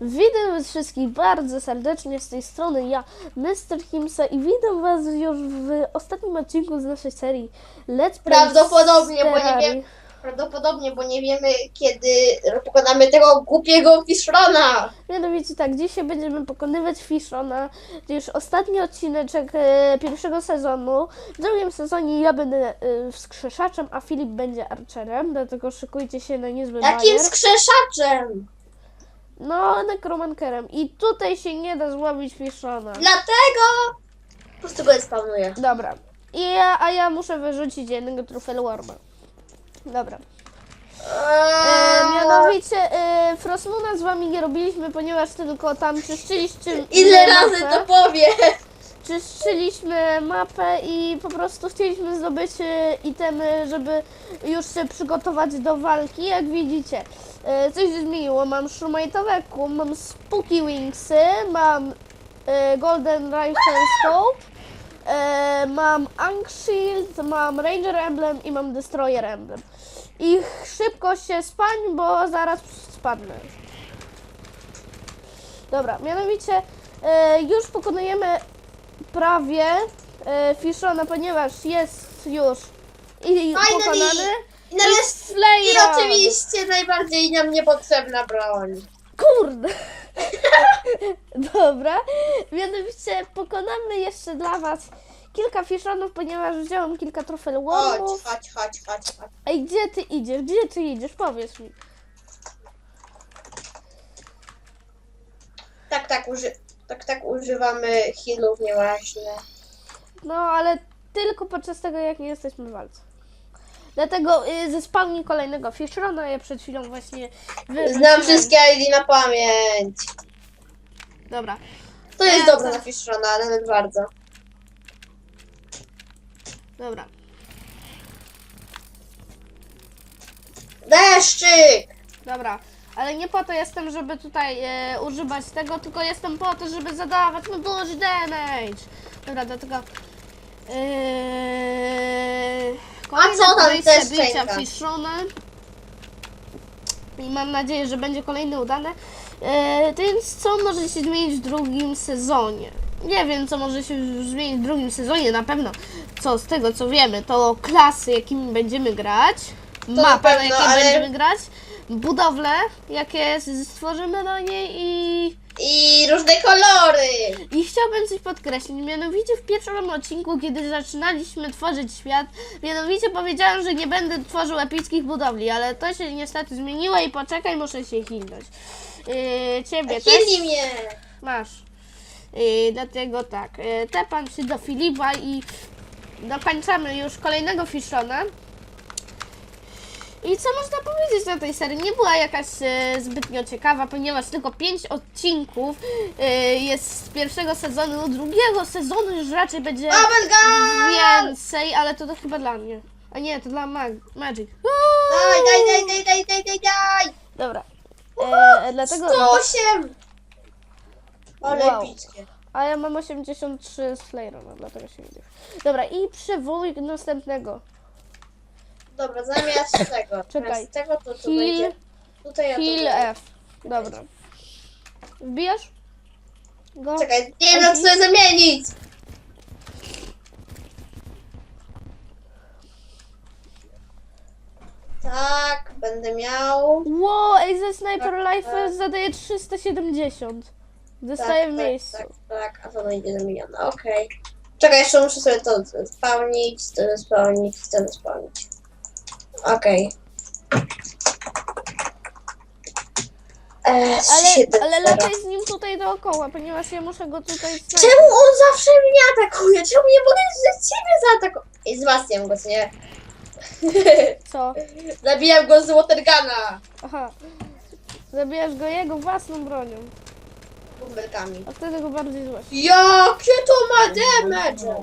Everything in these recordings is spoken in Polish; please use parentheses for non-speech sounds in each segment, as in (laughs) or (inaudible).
Witam was wszystkich bardzo serdecznie z tej strony ja, Mr. Himsa i witam was już w ostatnim odcinku z naszej serii Let's Play Prawdopodobnie, bo nie wiem. Prawdopodobnie, bo nie wiemy kiedy pokonamy tego głupiego Fishrona. Mianowicie tak, dzisiaj będziemy pokonywać Fishona, to już ostatni odcineczek e, pierwszego sezonu. W drugim sezonie ja będę e, wskrzeszaczem, a Filip będzie archerem, dlatego szykujcie się na niezły Jakim bajer. skrzeszaczem? No, nekromankerem. I tutaj się nie da złowić Fishona. Dlatego po prostu go spawnuję. Dobra. I ja, a ja muszę wyrzucić jednego trufelworma. Dobra. E, Eee, mianowicie e, Frostmoona z wami nie robiliśmy, ponieważ tylko tam czyszczyliście Ile razy to powie? Czyszczyliśmy mapę i po prostu chcieliśmy zdobyć e, itemy, żeby już się przygotować do walki. Jak widzicie, e, coś się zmieniło. Mam Shumate'owe kum, mam Spooky Wingsy, mam e, Golden Rifle Scope, mam Ankh Shield, mam Ranger Emblem i mam Destroyer Emblem. I szybko się spań, bo zaraz spadnę. Dobra, mianowicie już pokonujemy prawie e, Fishona, ponieważ jest już i Finally! pokonany. I nareszcie, i Slayera! oczywiście najbardziej nam niepotrzebna broń. Kurde! (laughs) Dobra, mianowicie pokonamy jeszcze dla Was kilka Fishonów, ponieważ wziąłem kilka trofel Chodź, chodź, chodź, chodź, chodź. Ej, gdzie Ty idziesz? Gdzie Ty idziesz? Powiedz mi. Tak, tak, uży... tak, tak używamy healów, nieważne. No, ale tylko podczas tego, jak nie jesteśmy w walce. Dlatego y, zespałni kolejnego Fishona, ja przed chwilą właśnie wyrzuciłem. Znam wszystkie ID na pamięć. Dobra. To jest Ja dobre na Fishrona, nawet bardzo. Dobra. Deszczyk! Dobra. Ale nie po to jestem, żeby tutaj e, używać tego, tylko jestem po to, żeby zadawać mu duży damage. Dobra, dlatego... Yy, kolejne co tam też bicia szczęka? Fishona. I mam nadzieję, że będzie kolejny udany. E, więc co może się zmienić w drugim sezonie? Nie wiem, co może się zmienić w drugim sezonie. Na pewno, co z tego co wiemy, to klasy, jakimi będziemy grać. na Mapa, na pewno, jakiej ale- będziemy grać. Budowle, jakie stworzymy na niej i I różne kolory! i chciałbym coś podkreślić, mianowicie w pierwszym odcinku, kiedy zaczynaliśmy tworzyć świat, mianowicie powiedziałem, że nie będę tworzył epickich budowli, ale to się niestety zmieniło i poczekaj, muszę się hilnąć. Yy, ciebie też Chili mnie! masz. Yy, dlatego tak, yy, tepam się do Filipa i dokończamy już kolejnego Fishona. I co można powiedzieć na tej serii? Nie była jakaś e, zbytnio ciekawa, ponieważ tylko 5 odcinków e, jest z pierwszego sezonu, drugiego sezonu już raczej będzie Bubblegum! więcej, ale to, to chyba dla mnie. A nie, to dla mag Magic. Daj, daj, daj, daj, daj, daj, daj, daj! Dobra. E, dlatego. 108! Ale Wow. A ja mam 83 z Flayrona, dlatego się widzisz. Dobra, i przywołuj następnego. Dobra, zamiast (coughs) tego, Czekaj. zamiast tego to tu Heal- będzie. Tutaj ja Heal to F. Dobra. Wbijasz? Go. Czekaj, nie jak sobie zamienić! Tak, będę miał. Wow, ej, ze Sniper Tak, Life tak. zadaje 370. Tak, Zostaje w tak, miejscu. Tak, tak, a to będzie zamienione, okej. Czekaj, jeszcze muszę sobie to spełnić, to spełnić, to spełnić. Okej. Eee, Ale, ale 370. lepiej z nim tutaj dookoła, ponieważ ja muszę go tutaj snajpić. Czemu on zawsze mnie atakuje? Czemu nie mogę że ciebie zaatakować? I wzmacniam go, co nie? (laughs) Co? Zabijam go z watergana. Aha. Zabijasz go jego własną bronią, Bąbelkami. a wtedy go bardziej złoś. Jakie to ma damage?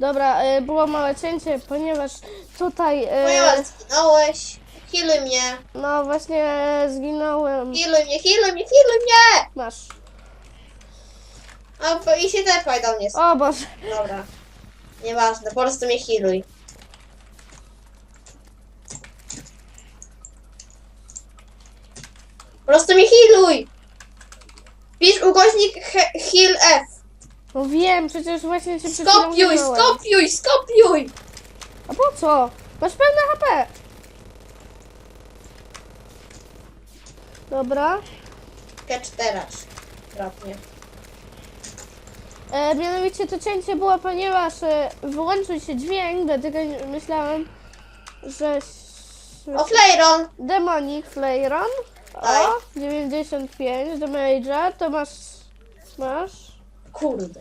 Dobra, e, było małe cięcie, ponieważ tutaj, e, Ponieważ zginąłeś. Healuj mnie. no właśnie zginąłem. Healuj mnie, healuj mnie, healuj mnie! Masz. A, i się tepaj do mnie. O Boże. Dobra. Nieważne, po prostu mnie healuj. Po prostu mi healuj! Pisz ukośnik he- heal F. No wiem, przecież właśnie cię przed chwilą Skopiuj, skopiuj, skopiuj! A po co? Masz pełne HP. Dobra. Catch teraz. Kropnie. E, mianowicie to cięcie było, ponieważ e, wyłączył się dźwięk, dlatego myślałem, że... O, Flayron! Demonic Flayron. O, 95 damage'a, to masz... Masz. Kurde.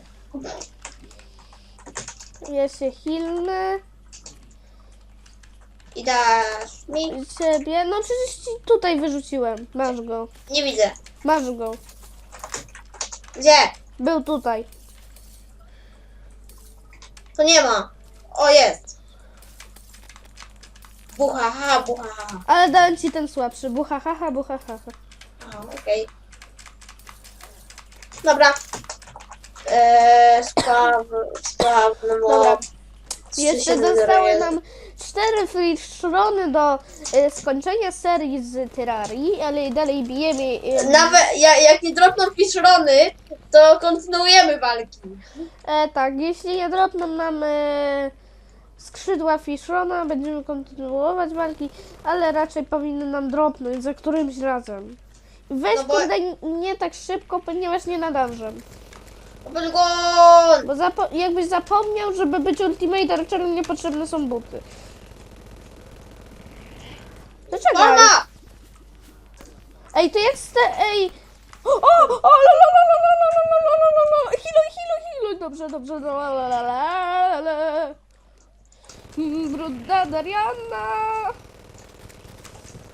Ja się healnę. I dasz mi? Ciebie. No przecież ci tutaj wyrzuciłem. Masz go. Nie widzę. Masz go. Gdzie? Był tutaj. To nie ma. O, jest. Buhaha, buhaha. Ale dałem ci ten słabszy. Buhahaha, buhahaha. Aha, okej. Dobra. Eee, spraw, spraw, no Dobra. Jeszcze zostały nam cztery fliszrony do y, skończenia serii z Terrarii, ale dalej bijemy. y, Nawet ja, jak nie dropną Fishrony, to kontynuujemy walki. E, tak, jeśli nie dropną nam e, skrzydła Fishrona, będziemy kontynuować walki, ale raczej powinny nam dropnąć za którymś razem. Weź No bo- kurde nie tak szybko, ponieważ nie nadążę. Bo zapo- jakbyś zapomniał, żeby być Ultimate Archerem niepotrzebne są buty. Dlaczego? Forma! Ej, to jak ste... Ej! O! O! La, la, la, la, la, la, la, la, la, la, la. Healuj, healuj, healuj! Dobrze, dobrze, no, la, la, la, la. Mm, Brudna Dariana!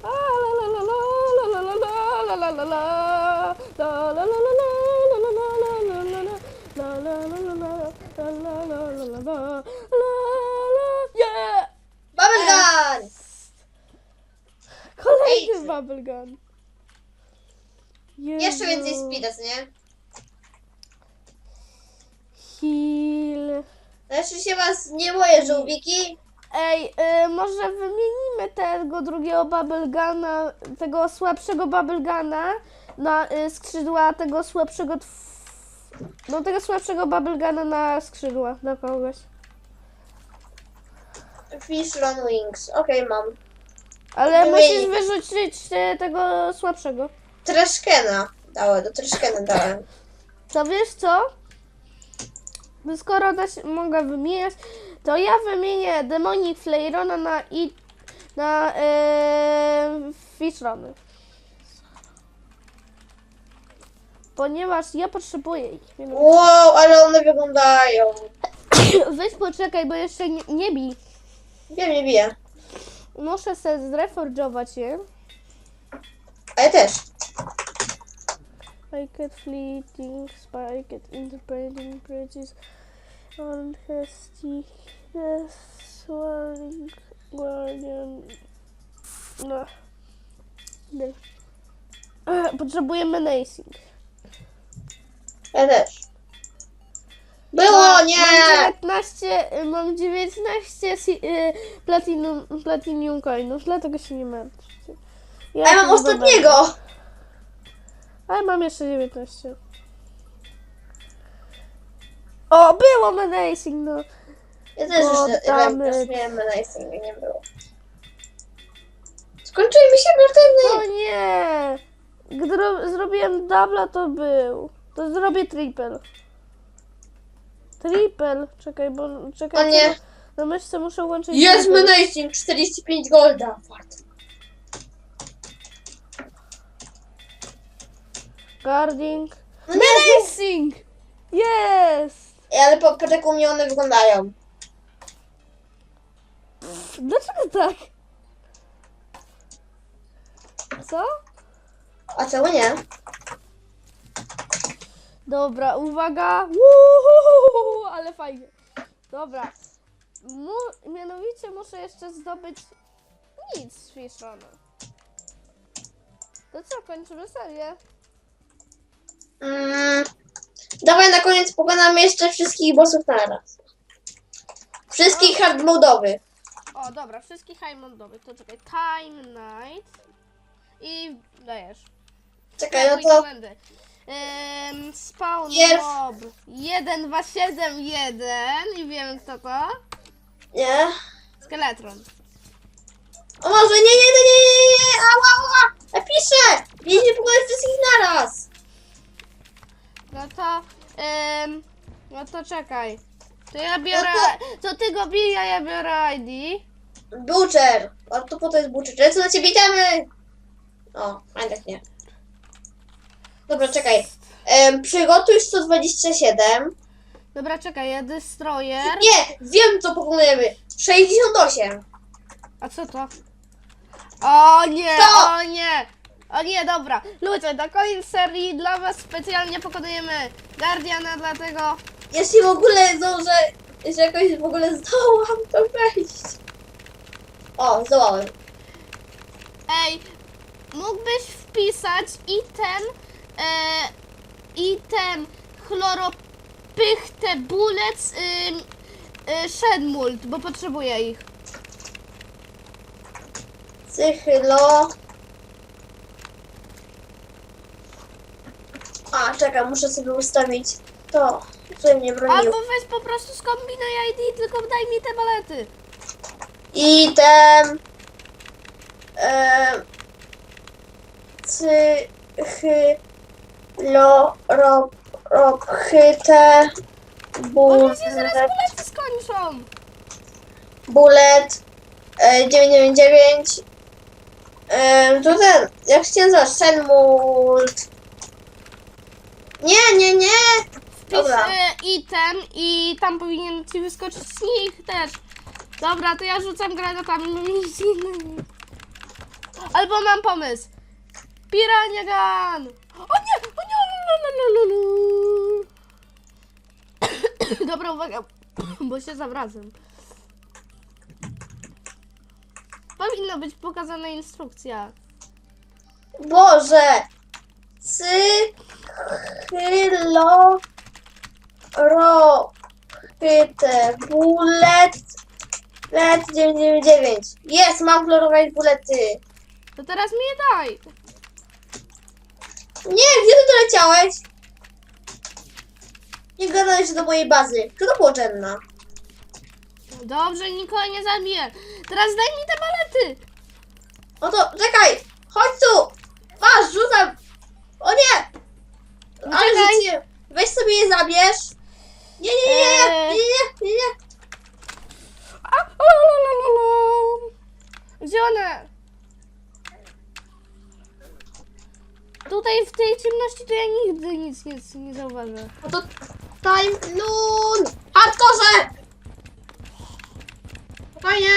A, la, la, la, la, la, la, la, la, la, la, la. La, la, la, la, la, la, la, la, la, la, la, la, la. Yeah! Bubblegun! Kolejny Ej. bubblegun. Jeszcze więcej speeda, co nie? Heal. Znaczy się was nie boję, żółwiki. Ej, y, może wymienimy tego drugiego Bubbleguna, tego słabszego Bubbleguna na y, skrzydła tego słabszego... tw- No tego słabszego Bubbleguna na skrzydła, na kogoś. Fishron Wings. Okej, mam. Ale musisz wyrzucić y, tego słabszego. Treszkena dałem, do Treszkena dałem. To wiesz co? Bo Skoro da się, mogę wymieniać, to ja wymienię Demonic Flayrona na i na e, Fishrony. Ponieważ ja potrzebuję ich. Wow, ale one wyglądają. (coughs) Weź poczekaj, bo jeszcze nie, nie bij. Wiem, nie biję. Muszę se zreforgować je. A ja też. Spiked fleeting, spiked interpreting bridges, on hasty, swirling, guardian. No. Nie. (coughs) Potrzebujemy nacing. Ja też. Było, Mam nie! 19, y, mam 19 si- y, platinum, platinum coinów, dlatego się nie martwcie. A ja mam się ostatniego! Ale mam jeszcze 19. O, było menacing, no. Ja też już Oddamy. już miałem menacing, nie było. Skończyły mi się O nie! Gdy ro- zrobiłem dubla, to był. To zrobię triple. Triple. Czekaj, bo... Czekaj, O nie. Na myszce muszę łączyć... Jest triple. menacing, 45 golda. Wart. Guarding. No nie, Menacing! Jest! Ej, ale po, jak u mnie one wyglądają. Dlaczego tak? Co? A czemu nie? Dobra, uwaga. Uhuhuhu, ale fajnie. Dobra. Mu, mianowicie muszę jeszcze zdobyć nic z Fishona. To co, kończymy serię? Mm, dawaj na koniec pokonamy jeszcze wszystkich bossów naraz. Wszystkich hard modowych. O, dobra, wszystkich high. To czekaj, Time Night. I dajesz. Czekaj, no to. Ym, spawn Pierw- mob 1271 i wiem kto to. nie. Skeletron. O może, nie, nie, nie, nie, nie, nie, ała, ała, napiszę! Wiecie, pokonać wszystkich naraz. No to, ym, no to czekaj. To ja biorę, No to ty go bij, a ja biorę ID. Butcher. A to po to jest Butcher. Lecę na ciebie, idziemy! O, a tak nie. Dobra, czekaj. Em, przygotuj 127. Dobra, czekaj, ja destroyer. Nie, wiem co pokonujemy. 68. A co to? O nie, To! o nie! O nie, dobra. Ludzie, na koniec serii dla was specjalnie pokonujemy Guardiana, dlatego... Jeśli w ogóle zdążę, jeśli jakoś w ogóle zdołam to wejść. O, zdołałem. Ej, mógłbyś wpisać item, e, item chloropychtę bullets ym, y, Shedmult, bo potrzebuję ich. Cychylo. A, czekaj, muszę sobie ustawić to, żeby mnie broniło. Albo weź po prostu skombinuj ID, tylko daj mi te balety. Item. E, cychylo. Ro, ro, chyte. One się zaraz Bullet. balety skończą. Bullet. E, 999. E, to ten, jak się nazywa? Shenmult. Nie, nie, nie. Wpisz Dobra. e, item i tam powinien ci wyskoczyć sneak też. Dobra, to ja rzucam granatami, nic innego. Albo mam pomysł. Pirania gun! Dobra, uwaga, bo się zawracam. Powinna być pokazana instrukcja. Boże! Cychylo. Ro. Chyte. Bullet. Bullet 999. Jest, mam kolorowe bulety. To teraz mi je daj. Nie, gdzie ty doleciałeś? Nie gadaj się do mojej bazy. Kto to było Jenna? Dobrze, nikogo nie zabiję. Teraz daj mi te balety. No to czekaj! Chodź tu! Masz, rzucam! O nie! No Ale czekaj. rzuciłem. Weź sobie je zabierz. Nie, nie, nie, nie, Eee. nie, nie, nie, nie. A, lalalala. Gdzie one? Tutaj w tej ciemności to ja nigdy nic nie, nie zauważę. No to time noon! Hardkorze! Fajnie.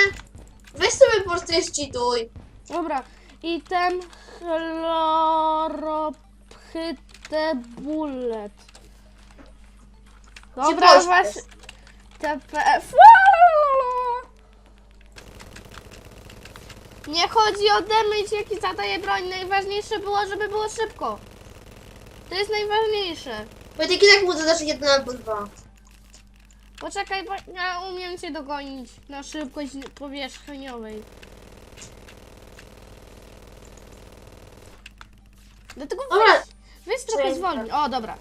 Weź sobie po prostu szczytuj. Dobra, item chlorophyte bullet. Dobra, pośpiesz? właśnie. TPF. Nie chodzi o damage, jaki zadaje broń. Najważniejsze było, żeby było szybko. To jest najważniejsze. Bo i tak mu dodasz jeden albo dwa. Poczekaj, bo ja umiem cię dogonić na szybkość powierzchniowej. Dlatego Dobra. weź, weź trochę Czekaj, zwolnij. O, dobra.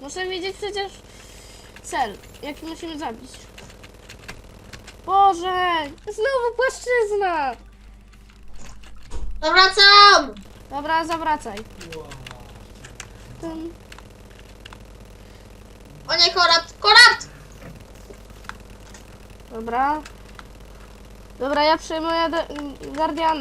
Muszę wiedzieć przecież cel, jaki musimy zabić. Boże, znowu płaszczyzna. Zawracam! Dobra, zawracaj. Tym. O nie, korat! Korat! Dobra. Dobra, ja przejmuję de- Guardiana.